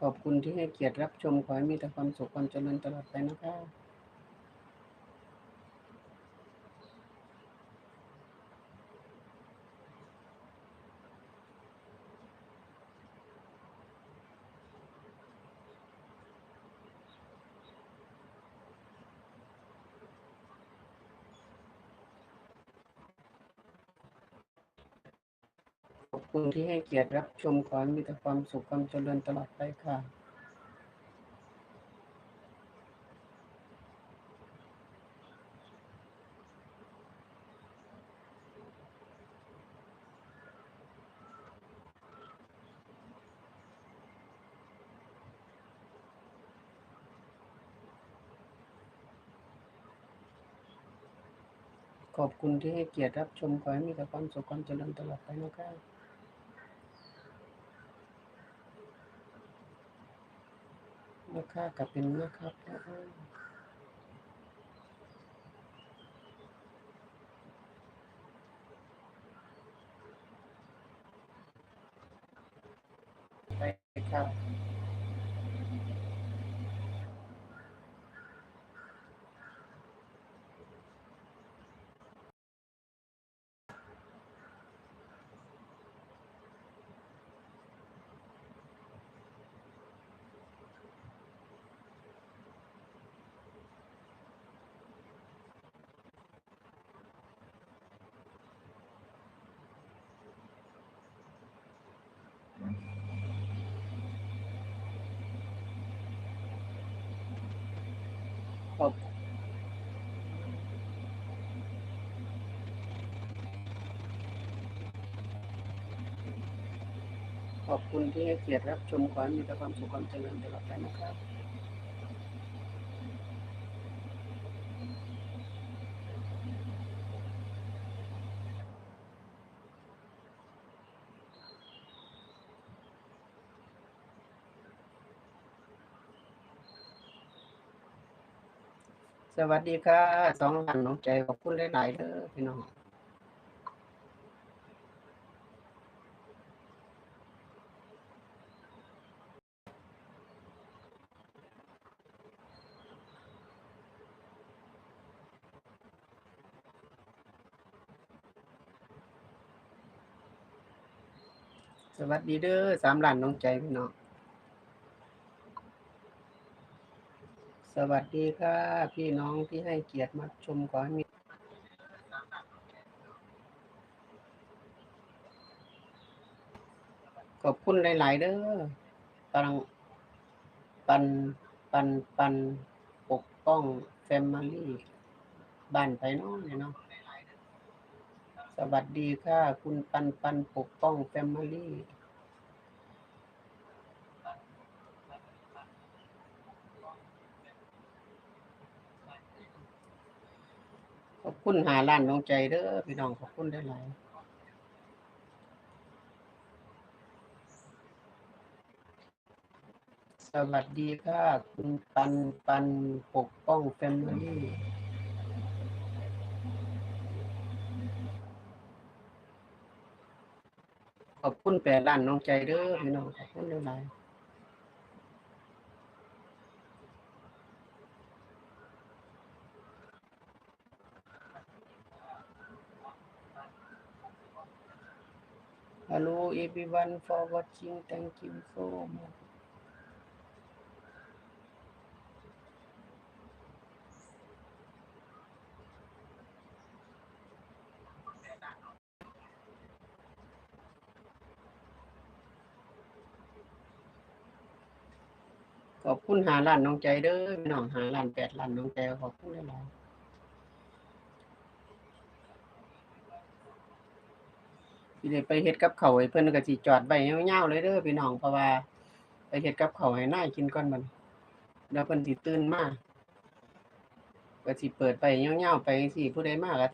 ขอบคุณที่ให้เกียรติรับชม ขอให้มีแต่ความสุขความเจริญตลอดไปนะคะ ขอบคุณที่ให้เกียรติรับชมขอให้มีแต่ความสุขความเจริญตลอดไปค่ะขอบคุณที่ให้เกียรติรับชมขอให้มีแต่ความสุขความเจริญตลอดไปนะคะ นะคะกลับเป็นนะครับไปครับ ขอบคุณที่ให้เกียรติรับชมขอให้มีแต่ความสุขความเจริญตลอดไปนะครับสวัสดีค่ะสองหลันน้องใจขอบคุณหลายๆเด้อพี่น้อง สวัสดีเด้อสามหลานน้องใจพี่น้องสวัสดีค่ะพี่น้องที่ให้เกียรติมาชมขอให้มีขอบคุณหลาย ๆ เด้อปังปันปันปันปกป้องแฟมิลี่บ้านไปน้องเนี่ยเนาะ สวัสดีค่ะ คุณปันปันปกป้องแฟมิลี่ขอบคุณหาล้านน้องใจเด้อพี่น้องขอบคุณได้หลายสวัสดีค่ะ คุณปันปันปกป้องแฟมิลี่ ขอบคุณแปดล้านน้องใจเด้อพี่น้องขอบคุณหลายๆ Hello everyone for watching thank you so much อบคุณหาล้านน้องใจเด้อพี่น้องหาล้านแปดล้านน้องใจขอบคุณหลายพี่ได้ไปเฮ็ดกับเขาวให้เพิ่นก็สิจอดไว้ยาวๆเลยเด้อพี่น้องเพราะว่า ไปเฮ็ดกับเขาให้นายกินก่อนบัดแล้วเพิ่นสิตื่นมาก็สิเปิดไปยาวๆไปจังซี่ผู้ใดมาก็